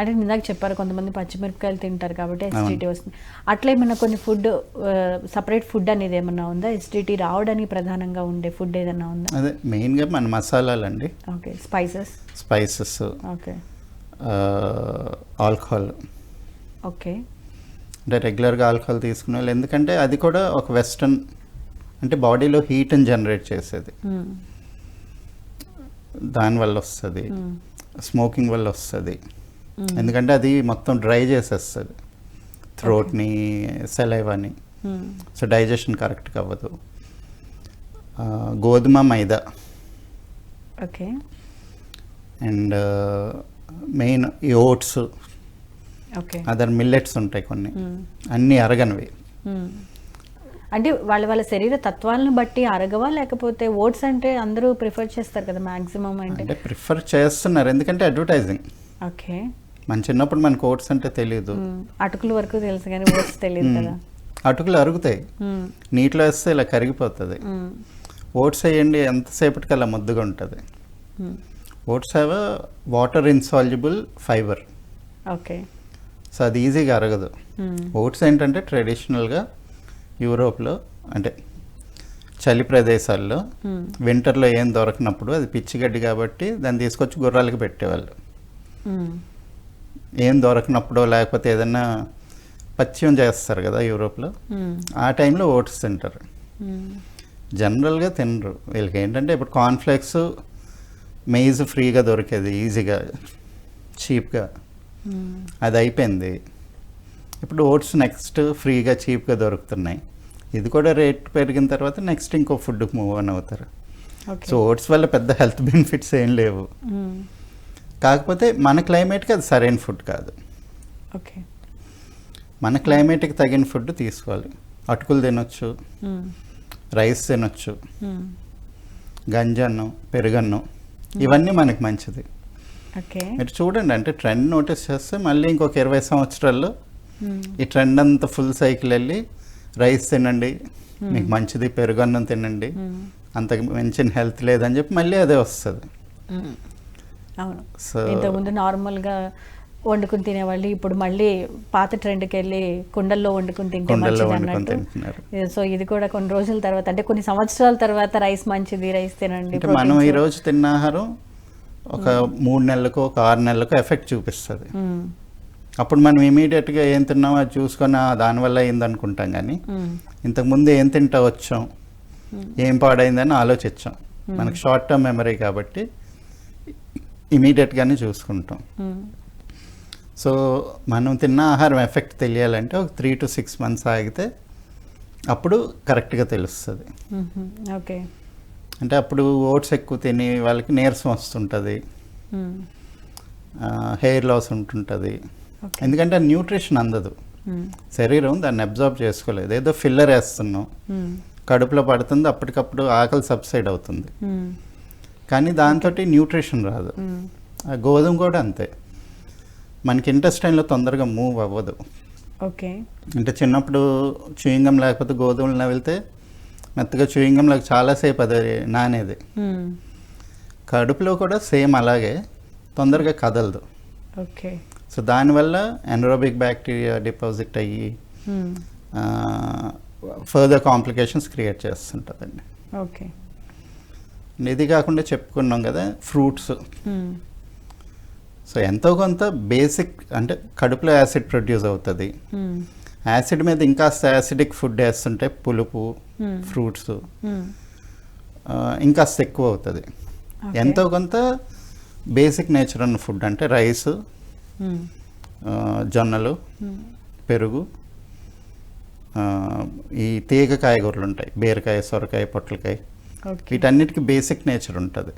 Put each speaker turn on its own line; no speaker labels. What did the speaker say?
అంటే ఇందాక చెప్పారు కొంతమంది పచ్చిమిరపకాయలు తింటారు కాబట్టి ఎసిడిటీ వస్తుంది. అట్లా ఏమైనా కొన్ని ఫుడ్ సపరేట్ ఫుడ్ అనేది ఏమన్నా ఉందా? ఎసిడిటీ రావడానికి ప్రధానంగా ఉండే ఫుడ్ ఏదైనా ఉందా?
అదే మెయిన్గా మన మసాలాలండి.
Okay spices
spices
okay
alcohol
okay
అంటే రెగ్యులర్గా ఆల్కహాల్ తీసుకునే వాళ్ళు ఎందుకంటే అది కూడా ఒక వెస్ట్రన్ అంటే బాడీలో హీట్ని జనరేట్ చేసేది. దానివల్ల వస్తుంది. స్మోకింగ్ వల్ల వస్తుంది. ఎందుకంటే అది మొత్తం డ్రై చేసేస్తుంది. థ్రోట్ని సెలైవాని. సో డైజెషన్ కరెక్ట్గా అవ్వదు. గోధుమ మైదా.
ఓకే.
అండ్ మెయిన్ ఈ ఓట్స్.
ఓకే.
అదర్ మిల్లెట్స్ ఉంటాయి కొన్ని. అన్నీ అరగనివి.
అంటే వాళ్ళ వాళ్ళ శరీర తత్వాలను బట్టి అరగవా? లేకపోతే ఓట్స్ అంటే అందరూ ప్రిఫర్ చేస్తారు కదా మాక్సిమం అంటే
ప్రిఫర్ చేస్తున్నారు. ఎందుకంటే అడ్వర్టైజింగ్.
ఓకే.
మన చిన్నప్పుడు మనకు ఓట్స్ అంటే తెలియదు.
అటుకుల వరకు తెలుసు కానీ ఓట్స్ తెలియదు కదా
అటుకులు అరుగుతాయి. నీటిలో వేస్తే ఇలా కరిగిపోతుంది. ఓట్స్ వేయండి ఎంతసేపటికి అలా ముద్దుగా ఉంటుంది. Oats have water insoluble fibre
okay
so అది ఈజీగా అరగదు. ఓట్స్ ఏంటంటే ట్రెడిషనల్గా యూరోప్లో అంటే చలి ప్రదేశాల్లో. వింటర్లో ఏం దొరకనప్పుడు అది పిచ్చిగడ్డి కాబట్టి దాన్ని తీసుకొచ్చి గుర్రాలకు పెట్టేవాళ్ళు. ఏం దొరకనప్పుడు లేకపోతే ఏదైనా పచ్చియం చేస్తారు కదా యూరోప్లో. ఆ టైంలో ఓట్స్ తింటారు. జనరల్గా తినరు వీళ్ళకి ఏంటంటే ఇప్పుడు కార్న్ఫ్లేక్స్ మెయిజ్ ఫ్రీగా దొరికేది ఈజీగా చీప్గా. అది అయిపోయింది ఇప్పుడు ఓట్స్ నెక్స్ట్ ఫ్రీగా చీప్గా దొరుకుతున్నాయి ఇది కూడా రేట్ పెరిగిన తర్వాత నెక్స్ట్ ఇంకో ఫుడ్కి మూవ్ ఆన్ అవుతారు సో ఓట్స్ వల్ల పెద్ద హెల్త్ బెనిఫిట్స్ ఏం లేవు. కాకపోతే మన క్లైమేట్కి అది సరైన ఫుడ్ కాదు
ఓకే
మన క్లైమేట్కి తగిన ఫుడ్ తీసుకోవాలి అటుకులు తినొచ్చు. రైస్ తినొచ్చు. గంజన్ను పెరుగన్ను ఇవన్నీ మనకి మంచిది
ఓకే
మీరు చూడండి అంటే ట్రెండ్ నోటీస్ చేస్తే మళ్ళీ ఇంకొక ఇరవై సంవత్సరాల్లో. ఈ ట్రెండ్ అంతా ఫుల్ సైకిల్ వెళ్ళి రైస్ తినండి మీకు మంచిది పెరుగన్నం తినండి. అంతకు మించిన హెల్త్ లేదని చెప్పి మళ్ళీ అదే వస్తుంది.
అవును.
సో
ఇంతకుముందు నార్మల్గా వండుకుని తినేవాళ్ళు ఇప్పుడు మళ్ళీ పాత ట్రెండ్కి వెళ్ళి కుండల్లో వండుకుని తింటే మంచిది అన్నట్టు సో ఇది కూడా కొన్ని రోజుల తర్వాత అంటే కొన్ని సంవత్సరాల తర్వాత రైస్ మంచిది రైస్ తినండి.
మనం. ఈ రోజు తిన్న ఆహారం ఒక మూడు నెలలకు ఒక ఆరు నెలలకు ఎఫెక్ట్ చూపిస్తుంది.
మ్మ్.
అప్పుడు మనం ఇమీడియట్గా ఏం తిన్నామో అది చూసుకొని "ఆ, దానివల్ల అయింది అనుకుంటాం కానీ
మ్మ్.
ఇంతకుముందు ఏం తింటా వచ్చాం ఏం పాడైందని ఆలోచించాం. మనకు షార్ట్ టర్మ్ మెమరీ కాబట్టి ఇమీడియట్గానే చూసుకుంటాం. సో మనం తిన్న ఆహారం ఎఫెక్ట్ తెలియాలంటే ఒక త్రీ టు సిక్స్ మంత్స్ ఆగితే అప్పుడు కరెక్ట్గా తెలుస్తుంది.
ఓకే
అంటే అప్పుడు ఓట్స్ ఎక్కువ తిని వాళ్ళకి నీరసం వస్తుంటుంది. హెయిర్ లాస్ ఉంటుంటుంది ఎందుకంటే న్యూట్రిషన్ అందదు. శరీరం దాన్ని అబ్జార్బ్ చేసుకోలేదు ఏదో ఫిల్లర్ వేస్తున్నాం. కడుపులో పడుతుంది అప్పటికప్పుడు ఆకలి సబ్సైడ్ అవుతుంది. కానీ దాంతో న్యూట్రిషన్ రాదు. గోధుమ కూడా అంతే. మనకి ఇంటెస్టైన్లో తొందరగా మూవ్ అవ్వదు.
ఓకే.
అంటే చిన్నప్పుడు చూయింగం లేకపోతే గోధుమలు నవిలితే మెత్తగా చూయింగంలోకి చాలాసేపు అది నానేది. కడుపులో కూడా సేమ్ అలాగే తొందరగా కదలదు.
ఓకే.
సో దానివల్ల ఎనరోబిక్ బ్యాక్టీరియా డిపాజిట్ అయ్యి. ఫర్దర్ కాంప్లికేషన్స్ క్రియేట్ చేస్తుంటుందండి.
ఓకే.
ఇది కాకుండా చెప్పుకున్నాం కదా ఫ్రూట్స్. సో ఎంతో కొంత బేసిక్ అంటే కడుపులో యాసిడ్ ప్రొడ్యూస్ అవుతుంది. యాసిడ్ మీద ఇంకాస్త యాసిడిక్ ఫుడ్ వేస్తుంటే పులుపు. ఫ్రూట్స్. ఇంకాస్త ఎక్కువ అవుతుంది. ఎంతో కొంత బేసిక్ నేచర్ ఉన్న ఫుడ్ అంటే రైస్. జొన్నలు. పెరుగు ఈ తీగ కాయగూరలు ఉంటాయి బీరకాయ సొరకాయ పొట్లకాయ వీటన్నిటికీ బేసిక్ నేచర్ ఉంటుంది.